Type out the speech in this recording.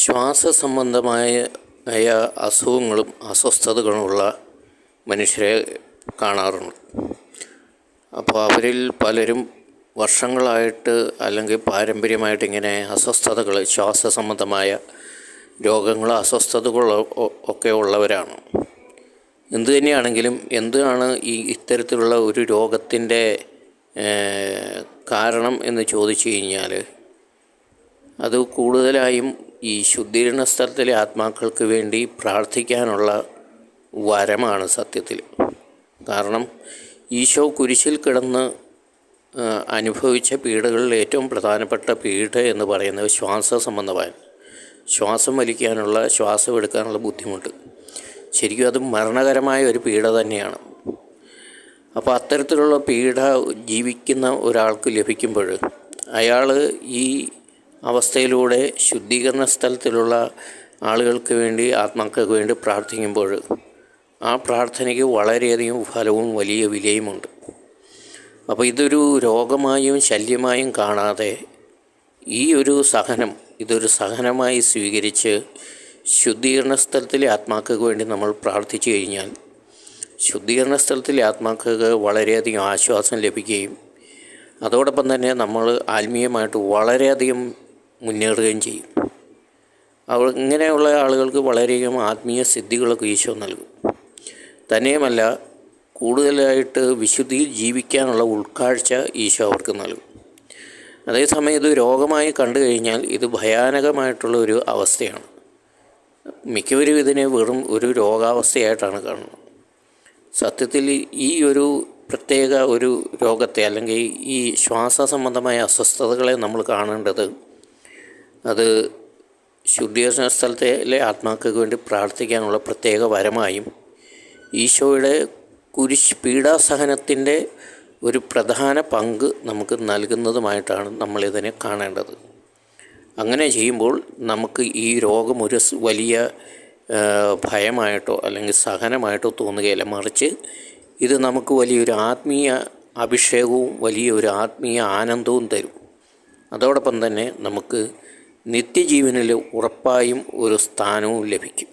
ശ്വാസ സംബന്ധമായ അസുഖങ്ങളും അസ്വസ്ഥതകളുമുള്ള മനുഷ്യരെ കാണാറുണ്ട്. അപ്പോൾ അവരിൽ പലരും വർഷങ്ങളായിട്ട് അല്ലെങ്കിൽ പാരമ്പര്യമായിട്ട് ഇങ്ങനെ അസ്വസ്ഥതകൾ ശ്വാസ സംബന്ധമായ രോഗങ്ങൾ അസ്വസ്ഥതകളോ ഒക്കെ ഉള്ളവരാണ്. എന്തു തന്നെയാണെങ്കിലും എന്താണ് ഈ ഇത്തരത്തിലുള്ള ഒരു രോഗത്തിന്റെ കാരണം എന്ന് ചോദിച്ചു കഴിഞ്ഞാൽ അത് കൂടുതലായും ഈ ശുദ്ധീകരണ സ്ഥലത്തിലെ ആത്മാക്കൾക്ക് വേണ്ടി പ്രാർത്ഥിക്കാനുള്ള വരമാണ് സത്യത്തിൽ. കാരണം ഈശോ കുരിശിൽ കിടന്ന് അനുഭവിച്ച പീഡകളിൽ ഏറ്റവും പ്രധാനപ്പെട്ട പീഡ എന്ന് പറയുന്നത് ശ്വാസ സംബന്ധമായ ശ്വാസം വലിക്കാനുള്ള ശ്വാസം എടുക്കാനുള്ള ബുദ്ധിമുട്ട്. ശരിക്കും അത് മരണകരമായ ഒരു പീഡ തന്നെയാണ്. അപ്പോൾ അത്തരത്തിലുള്ള പീഡ ജീവിക്കുന്ന ഒരാൾക്ക് ലഭിക്കുമ്പോൾ അയാൾ ഈ അവസ്ഥയിലൂടെ ശുദ്ധീകരണ സ്ഥലത്തിലുള്ള ആളുകൾക്ക് വേണ്ടി ആത്മാക്കൾക്ക് വേണ്ടി പ്രാർത്ഥിക്കുമ്പോൾ ആ പ്രാർത്ഥനയ്ക്ക് വളരെയധികം ഫലവും വലിയ വിലയുമുണ്ട്. അപ്പോൾ ഇതൊരു രോഗമായും ശല്യമായും കാണാതെ ഈ ഒരു സഹനം ഇതൊരു സഹനമായി സ്വീകരിച്ച് ശുദ്ധീകരണ സ്ഥലത്തിലെ ആത്മാക്കൾക്ക് വേണ്ടി നമ്മൾ പ്രാർത്ഥിച്ചു കഴിഞ്ഞാൽ ശുദ്ധീകരണ സ്ഥലത്തിലെ ആത്മാക്കൾക്ക് വളരെയധികം ആശ്വാസം ലഭിക്കുകയും അതോടൊപ്പം തന്നെ നമ്മൾ ആത്മീയമായിട്ട് വളരെയധികം മുന്നേറുകയും ചെയ്യും. അവ ഇങ്ങനെയുള്ള ആളുകൾക്ക് വളരെയധികം ആത്മീയ സിദ്ധികളൊക്കെ ഈശോ നൽകും. തന്നെയുമല്ല കൂടുതലായിട്ട് വിശുദ്ധിയിൽ ജീവിക്കാനുള്ള ഉൾക്കാഴ്ച ഈശോ അവർക്ക് നൽകും. അതേസമയം ഇത് രോഗമായി കണ്ടു കഴിഞ്ഞാൽ ഇത് ഭയാനകമായിട്ടുള്ള ഒരു അവസ്ഥയാണ്. മിക്കവരും ഇതിനെ വെറും ഒരു രോഗാവസ്ഥയായിട്ടാണ് കാണുന്നത്. സത്യത്തിൽ ഈ ഒരു പ്രത്യേക ഒരു രോഗത്തെ അല്ലെങ്കിൽ ഈ ശ്വാസ സംബന്ധമായ അസ്വസ്ഥതകളെ നമ്മൾ കാണേണ്ടത് അത് ശുദ്ധീകരണ സ്ഥലത്തിലെ ആത്മാക്കൾക്ക് വേണ്ടി പ്രാർത്ഥിക്കാനുള്ള പ്രത്യേക വരമായും ഈശോയുടെ കുരിശ് പീഡാസഹനത്തിന്റെ ഒരു പ്രധാന പങ്ക് നമുക്ക് നൽകുന്നതുമായിട്ടാണ് നമ്മളിതിനെ കാണേണ്ടത്. അങ്ങനെ ചെയ്യുമ്പോൾ നമുക്ക് ഈ രോഗം ഒരു വലിയ ഭയമായിട്ടോ അല്ലെങ്കിൽ സഹനമായിട്ടോ തോന്നുകയില്ല. മറിച്ച് ഇത് നമുക്ക് വലിയൊരു ആത്മീയ അഭിഷേകവും വലിയൊരു ആത്മീയ ആനന്ദവും തരും. അതോടൊപ്പം തന്നെ നമുക്ക് നിത്യജീവനിൽ ഉറപ്പായും ഒരു സ്ഥാനവും ലഭിക്കും.